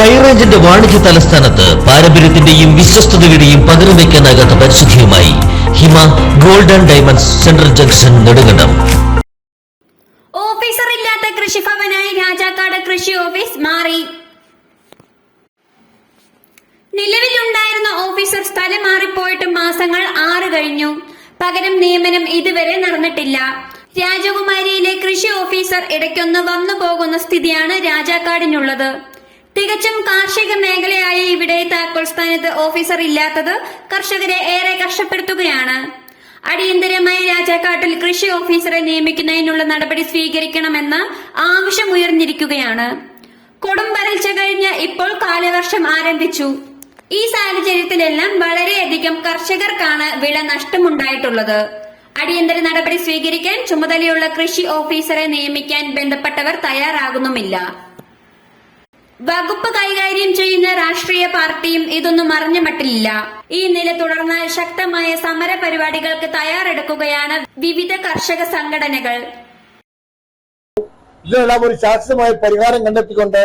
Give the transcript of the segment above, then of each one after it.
ഹൈറേഞ്ചിന്റെ വാണിജ്യ തലസ്ഥാനത്ത് പാരമ്പര്യത്തിന്റെയും വിശ്വസ്തതയുടെയും പകരം വയ്ക്കാനാകാത്ത പരിശുദ്ധിയുമായി Hima Golden Diamonds central junction Nedumkandam. Officer ഇല്ലാത്ത കൃഷിഭവനായി രാജാക്കാട് കൃഷി ഓഫീസ് മാറി. നിലവിലുണ്ടായിരുന്ന ഓഫീസർ സ്ഥലം മാറിപ്പോയിട്ട് മാസങ്ങൾ ആറ് കഴിഞ്ഞു. പകരം നിയമനം ഇതുവരെ നടന്നിട്ടില്ല. രാജകുമാരിയിലെ കൃഷി ഓഫീസർ ഇടയ്ക്കൊന്ന് വന്നു പോകുന്ന സ്ഥിതിയാണ് രാജാക്കാടിനുള്ളത്. തികച്ചും കാർഷിക മേഖലയായ ഇവിടെ താക്കോൽ സ്ഥാനത്ത് ഓഫീസർ ഇല്ലാത്തത് കർഷകരെ ഏറെ കഷ്ടപ്പെടുത്തുകയാണ്. അടിയന്തരമായി രാജാക്കാട്ടിൽ കൃഷി ഓഫീസറെ നിയമിക്കുന്നതിനുള്ള നടപടി സ്വീകരിക്കണമെന്ന ആവശ്യമുയർന്നിരിക്കുകയാണ് കൊടും വരൾച്ച കഴിഞ്ഞ് ഇപ്പോൾ കാലവർഷം ആരംഭിച്ചു. ഈ സാഹചര്യത്തിലെല്ലാം വളരെയധികം കർഷകർക്കാണ് വിള നഷ്ടമുണ്ടായിട്ടുള്ളത്. അടിയന്തര നടപടി സ്വീകരിക്കാൻ ചുമതലയുള്ള കൃഷി ഓഫീസറെ നിയമിക്കാൻ ബന്ധപ്പെട്ടവർ തയ്യാറാകുന്നുമില്ല. വകുപ്പ് കൈകാര്യം ചെയ്യുന്ന രാഷ്ട്രീയ പാർട്ടിയും ഇതൊന്നും അറിഞ്ഞ മട്ടില്ല ഈ നില തുടർന്ന് ശക്തമായ സമര പരിപാടികൾക്ക് തയ്യാറെടുക്കുകയാണ് വിവിധ കർഷക സംഘടനകൾ. ഇതിനെല്ലാം ഒരു ശാസ്ത്രമായ പരിഹാരം കണ്ടെത്തിക്കൊണ്ട്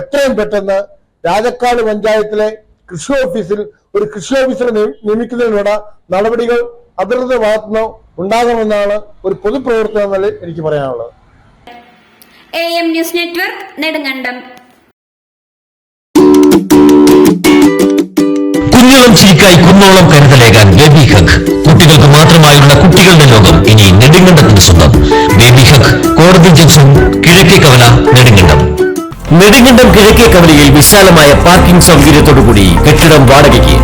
എത്രയും പെട്ടെന്ന് രാജക്കാട് പഞ്ചായത്തിലെ കൃഷി ഓഫീസിൽ ഒരു കൃഷി ഓഫീസറെ നിയമിക്കുന്നതിനുള്ള നടപടികൾ അതിർത്ത ഭാഗത്തുനിന്ന് ഉണ്ടാകണമെന്നാണ് ഒരു പൊതുപ്രവർത്തനം എനിക്ക് പറയാനുള്ളത്. A M news network Nedumkandam. കുഞ്ഞോളം ചിരിക്കായി കുന്നോളം കരുതലേകാൻ ബേബി ഹക്ക് കുട്ടികൾക്ക് മാത്രമായുള്ള കുട്ടികളുടെ ലോകം ഇനി നെടുങ്കണ്ടത്തിന് സ്വന്തം. ബേബി ഹക്ക് കോടതി ജംഗ്ഷൻ കിഴക്കേ കവല നെടുങ്കണ്ടം. നെടുങ്കണ്ടം കിഴക്കേ കവലയിൽ വിശാലമായ പാർക്കിംഗ് സൗകര്യത്തോടുകൂടി കെട്ടിടം വാടകയ്ക്ക്.